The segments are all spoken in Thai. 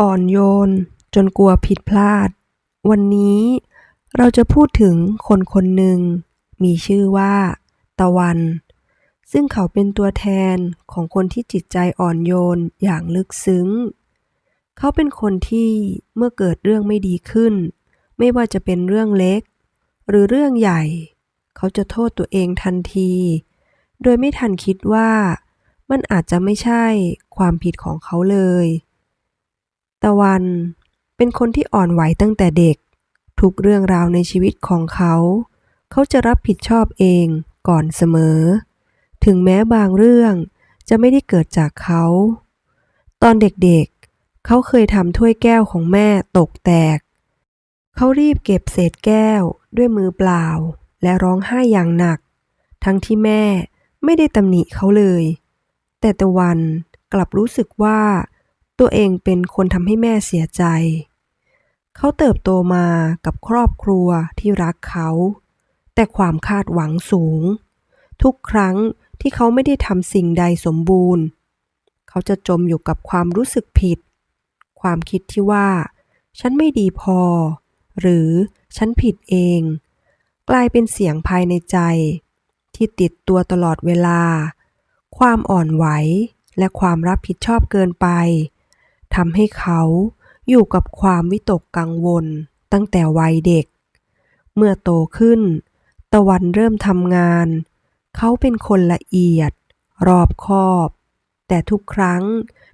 อ่อนโยน จนกลัวผิดพลาด วันนี้เราจะพูดถึงคนคนหนึ่ง มีชื่อว่า ตะวัน ซึ่งเขาเป็นตัวแทนของคนที่จิตใจอ่อนโยนอย่างลึกซึ้ง เขาเป็นคนที่เมื่อเกิดเรื่องไม่ดีขึ้น ไม่ว่าจะเป็นเรื่องเล็ก หรือเรื่องใหญ่ เขาจะโทษตัวเองทันที โดยไม่ทันคิดว่ามันอาจจะไม่ใช่ความผิดของเขาเลย ตะวัน เป็นคนที่อ่อนไหวตั้งแต่เด็ก ทุกเรื่องราวในชีวิตของเขา เขาจะรับผิดชอบเองก่อนเสมอ ถึงแม้บางเรื่องจะไม่ได้เกิดจากเขา ตอนเด็กๆ เขาเคยทำถ้วยแก้วของแม่ตกแตก เขารีบเก็บเศษแก้วด้วยมือเปล่า และร้องไห้อย่างหนัก ทั้งที่แม่ไม่ได้ตำหนิเขาเลย แต่ตะวันกลับรู้สึกว่า ตัวเองเป็นคนทำให้แม่เสียใจ เขาเติบโตมากับครอบครัวที่รักเขา แต่ความคาดหวังสูง ทุกครั้งที่เขาไม่ได้ทำสิ่งใดสมบูรณ์ เขาจะจมอยู่กับความรู้สึกผิด ความคิดที่ว่า ฉันไม่ดีพอ หรือฉันผิดเอง กลายเป็นเสียงภายในใจ ที่ติดตัวตลอดเวลา ความอ่อนไหวและความรับผิดชอบเกินไป ทำให้เขาอยู่กับความวิตกกังวลตั้งแต่วัยเด็ก เมื่อโตขึ้น ตะวันเริ่มทำงาน เขาเป็นคนละเอียด รอบคอบ แต่ทุกครั้ง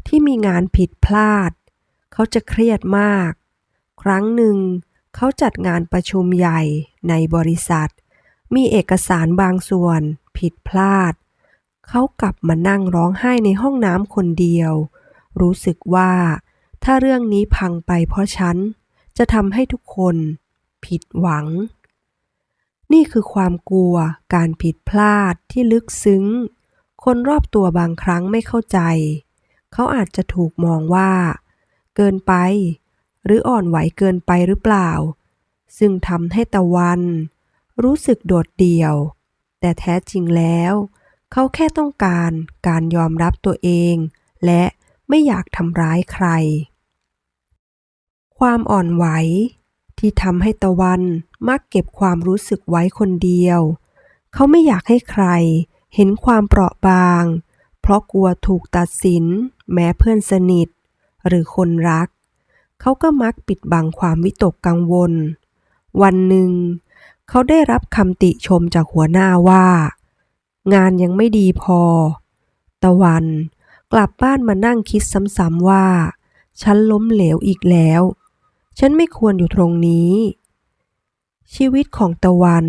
ที่มีงานผิดพลาด เขาจะเครียดมาก ครั้งหนึ่ง เขาจัดงานประชุมใหญ่ในบริษัท มีเอกสารบางส่วนผิดพลาด เขากลับมานั่งร้องไห้ในห้องน้ำคนเดียว รู้สึกว่า ถ้าเรื่องนี้พังไปเพราะฉัน จะทำให้ทุกคนผิดหวัง นี่คือความกลัวการผิดพลาดที่ลึกซึ้ง คนรอบตัวบางครั้งไม่เข้าใจ เขาอาจจะถูกมองว่า เกินไป หรืออ่อนไหวเกินไปหรือเปล่า ซึ่งทำให้ตะวัน รู้สึกโดดเดี่ยว แต่แท้จริงแล้ว เขาแค่ต้องการการยอมรับตัวเอง และ ไม่อยากทำร้ายใคร ความอ่อนไหว ที่ทำให้ตะวันมักเก็บความรู้สึกไว้คนเดียว เขาไม่อยากให้ใครเห็นความเปราะบาง เพราะกลัวถูกตัดสิน แม้เพื่อนสนิท หรือคนรัก เขาก็มักปิดบังความวิตกกังวล วันหนึ่ง เขาได้รับคำติชมจากหัวหน้าว่า งานยังไม่ดีพอ ตะวัน กลับบ้านมานั่งคิดซ้ำๆว่า ฉันล้มเหลวอีกแล้ว ฉันไม่ควรอยู่ตรงนี้ ชีวิตของตะวัน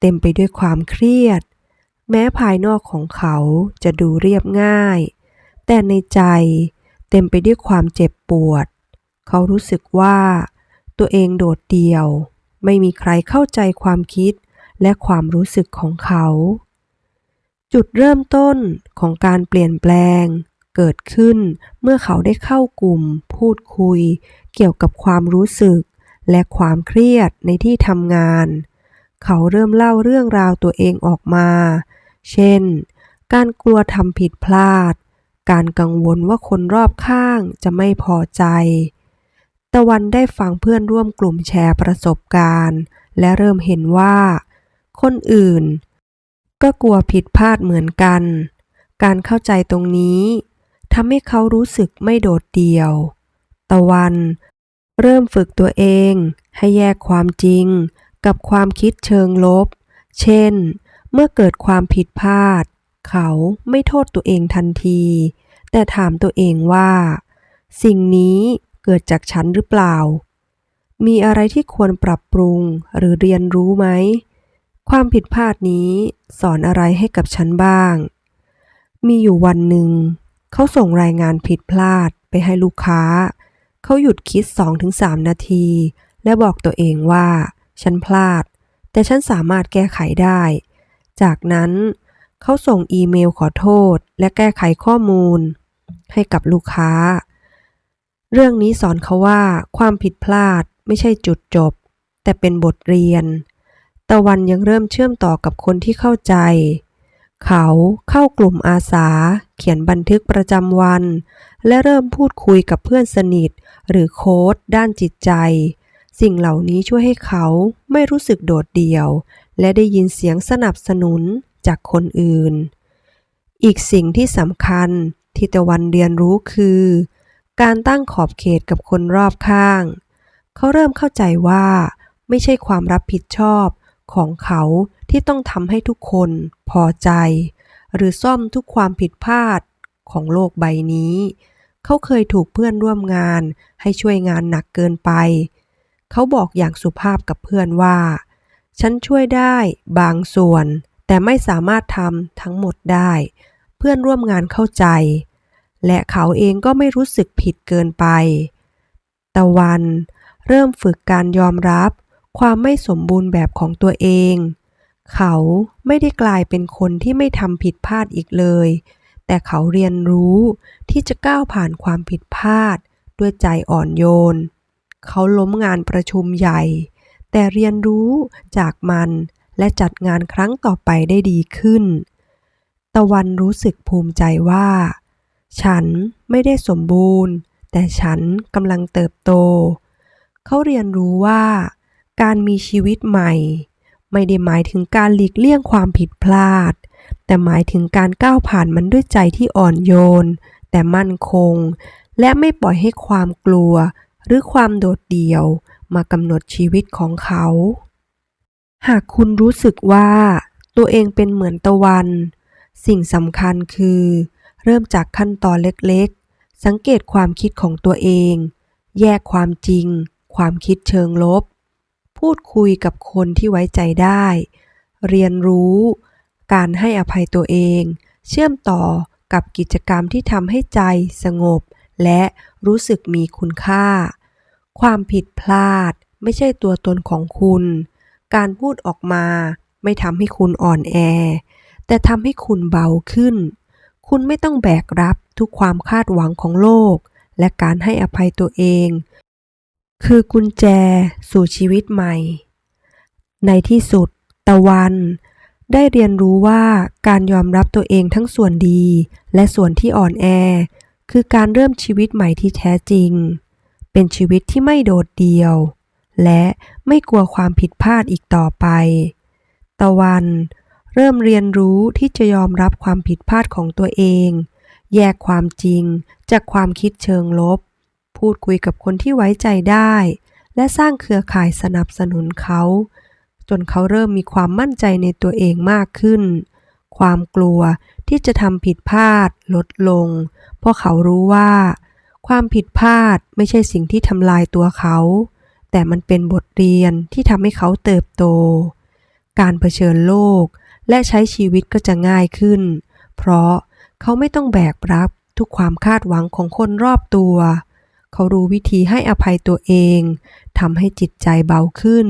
เต็มไปด้วยความเครียด แม้ภายนอกของเขาจะดูเรียบง่าย แต่ในใจเต็มไปด้วยความเจ็บปวด เขารู้สึกว่า ตัวเองโดดเดี่ยว ไม่มีใครเข้าใจความคิดและความรู้สึกของเขา จุดเริ่มต้นของการเปลี่ยนแปลง เกิดขึ้นเมื่อเขาได้เข้ากลุ่ม พูดคุย เกี่ยวกับความรู้สึก และความเครียดในที่ทำงาน เขาเริ่มเล่าเรื่องราวตัวเองออกมา เช่น การกลัวทำผิดพลาด การกังวลว่าคนรอบข้างจะไม่พอใจ ตะวันได้ฟังเพื่อนร่วมกลุ่มแชร์ประสบการณ์ และเริ่มเห็นว่า คนอื่น ก็กลัวผิดพลาดเหมือนกัน การเข้าใจตรงนี้ทำให้เขารู้สึกไม่โดดเดี่ยว ตะวัน เริ่มฝึกตัวเองให้แยกความจริงกับความคิดเชิงลบ เช่น เมื่อเกิดความผิดพลาด เขาไม่โทษตัวเองทันที แต่ถามตัวเองว่า สิ่งนี้เกิดจากฉันหรือเปล่า มีอะไรที่ควรปรับปรุงหรือเรียนรู้ไหม ความผิดพลาดนี้สอนอะไรให้กับฉันบ้าง มีอยู่วันหนึ่ง เขาส่งรายงานผิดพลาดไปให้ลูกค้า เขาหยุดคิด 2-3 นาที และบอกตัวเองว่า ฉันพลาด แต่ฉันสามารถแก้ไขได้ จากนั้น เขาส่งอีเมลขอโทษ และแก้ไขข้อมูล ให้กับลูกค้า เรื่องนี้สอนเขาว่าความผิดพลาดไม่ใช่จุดจบ แต่เป็นบทเรียน ตะวันยังเริ่มเชื่อมต่อกับคนที่เข้าใจ เขาเข้ากลุ่มอาสา เขียนบันทึกประจำวัน และเริ่มพูดคุยกับเพื่อนสนิท หรือโค้ชด้านจิตใจ สิ่งเหล่านี้ช่วยให้เขาไม่รู้สึกโดดเดี่ยว และได้ยินเสียงสนับสนุนจากคนอื่น อีกสิ่งที่สำคัญที่ตะวันเรียนรู้คือ การตั้งขอบเขตกับคนรอบข้าง เขาเริ่มเข้าใจว่า ไม่ใช่ความรับผิดชอบ ของเขาที่ต้องทำให้ทุกคนพอใจ หรือซ่อมทุกความผิดพลาดของโลกใบนี้ เขาเคยถูกเพื่อนร่วมงานให้ช่วยงานหนักเกินไป เขาบอกอย่างสุภาพกับเพื่อนว่า ฉันช่วยได้บางส่วน แต่ไม่สามารถทำทั้งหมดได้ เพื่อนร่วมงานเข้าใจ และเขาเองก็ไม่รู้สึกผิดเกินไป ตะวันเริ่มฝึกการยอมรับ ความไม่สมบูรณ์แบบของตัวเอง เขาไม่ได้กลายเป็นคนที่ไม่ทำผิดพลาดอีกเลย แต่เขาเรียนรู้ที่จะก้าวผ่านความผิดพลาด ด้วยใจอ่อนโยน เขาล้มงานประชุมใหญ่ แต่เรียนรู้จากมันและจัดงานครั้งต่อไปได้ดีขึ้น ตะวันรู้สึกภูมิใจว่า ฉันไม่ได้สมบูรณ์ แต่ฉันกำลังเติบโต เขาเรียนรู้ว่า การมีชีวิตใหม่ ไม่ได้หมายถึงการหลีกเลี่ยงความผิดพลาด แต่หมายถึงการก้าวผ่านมันด้วยใจที่อ่อนโยน แต่มั่นคง และไม่ปล่อยให้ความกลัว หรือความโดดเดี่ยว มากำหนดชีวิตของเขา หากคุณรู้สึกว่า ตัวเองเป็นเหมือนตะวัน สิ่งสำคัญคือ เริ่มจากขั้นตอนเล็กๆ สังเกตความคิดของตัวเอง แยกความจริง ความคิดเชิงลบ พูดคุยกับคนที่ไว้ใจได้ เรียนรู้ การให้อภัยตัวเอง เชื่อมต่อกับกิจกรรมที่ทำให้ใจสงบ และรู้สึกมีคุณค่า ความผิดพลาดไม่ใช่ตัวตนของคุณ การพูดออกมาไม่ทำให้คุณอ่อนแอ แต่ทำให้คุณเบาขึ้น คุณไม่ต้องแบกรับทุกความคาดหวังของโลก และการให้อภัยตัวเอง คือกุญแจสู่ชีวิตใหม่ ในที่สุด ตะวัน ได้เรียนรู้ว่าการยอมรับตัวเองทั้งส่วนดี และส่วนที่อ่อนแอ คือการเริ่มชีวิตใหม่ที่แท้จริง เป็นชีวิตที่ไม่โดดเดี่ยว และไม่กลัวความผิดพลาดอีกต่อไป ตะวัน เริ่มเรียนรู้ที่จะยอมรับความผิดพลาดของตัวเอง แยกความจริงจากความคิดเชิงลบ พูดคุยกับคนที่ไว้ใจได้ และสร้างเครือข่ายสนับสนุนเขา จนเขาเริ่มมีความมั่นใจในตัวเองมากขึ้น ความกลัวที่จะทำผิดพลาดลดลง เพราะเขารู้ว่า ความผิดพลาดไม่ใช่สิ่งที่ทำลายตัวเขา แต่มันเป็นบทเรียนที่ทำให้เขาเติบโต การเผชิญโลกและใช้ชีวิตก็จะง่ายขึ้น เพราะเขาไม่ต้องแบกรับทุกความคาดหวังของคนรอบตัว เขารู้วิธีให้อภัยตัวเองทำให้จิตใจเบาขึ้น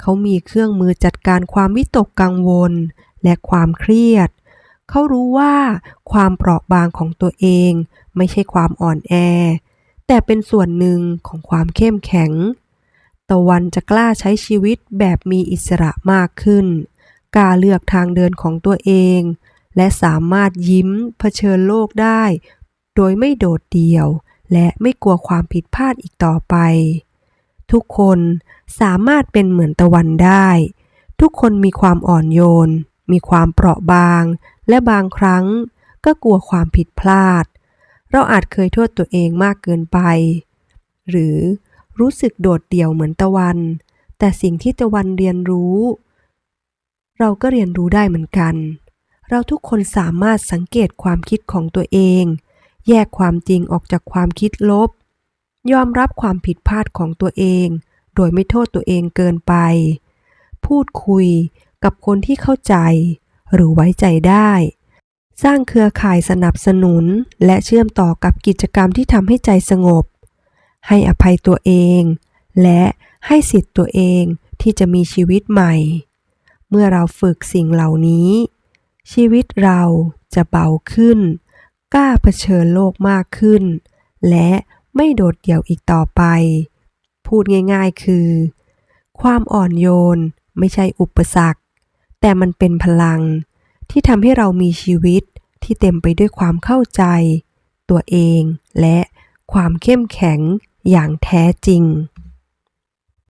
เขามีเครื่องมือจัดการความวิตกกังวล และความเครียด เขารู้ว่าความเปราะบางของตัวเอง ไม่ใช่ความอ่อนแอ แต่เป็นส่วนหนึ่งของความเข้มแข็ง ตะวันจะกล้าใช้ชีวิตแบบมีอิสระมากขึ้นกล้าเลือกทางเดินของตัวเอง และสามารถยิ้มเผชิญโลกได้ โดยไม่โดดเดี่ยว และไม่กลัวความผิดพลาดอีกต่อไป ทุกคนสามารถเป็นเหมือนตะวันได้ ทุกคนมีความอ่อนโยน มีความเปราะบาง และบางครั้งก็กลัวความผิดพลาด เราอาจเคยโทษตัวเองมากเกินไป หรือรู้สึกโดดเดี่ยวเหมือนตะวัน แต่สิ่งที่ตะวันเรียนรู้ เราก็เรียนรู้ได้เหมือนกัน เราทุกคนสามารถสังเกตความคิดของตัวเอง แยกความจริงออกจากความคิดลบ ยอมรับความผิดพลาดของตัวเอง โดยไม่โทษตัวเองเกินไป พูดคุยกับคนที่เข้าใจ หรือไว้ใจได้ สร้างเครือข่ายสนับสนุน และเชื่อมต่อกับกิจกรรมที่ทำให้ใจสงบ ให้อภัยตัวเอง และให้สิทธิ์ตัวเองที่จะมีชีวิตใหม่ เมื่อเราฝึกสิ่งเหล่านี้ ชีวิตเราจะเบาขึ้น กล้าเผชิญโลกมากขึ้น และไม่โดดเดี่ยวอีกต่อไป พูดง่ายๆคือ ความอ่อนโยนไม่ใช่อุปสรรค แต่มันเป็นพลังที่ทำให้เรามีชีวิตที่เต็มไปด้วยความเข้าใจ ตัวเองและความเข้มแข็งอย่างแท้จริง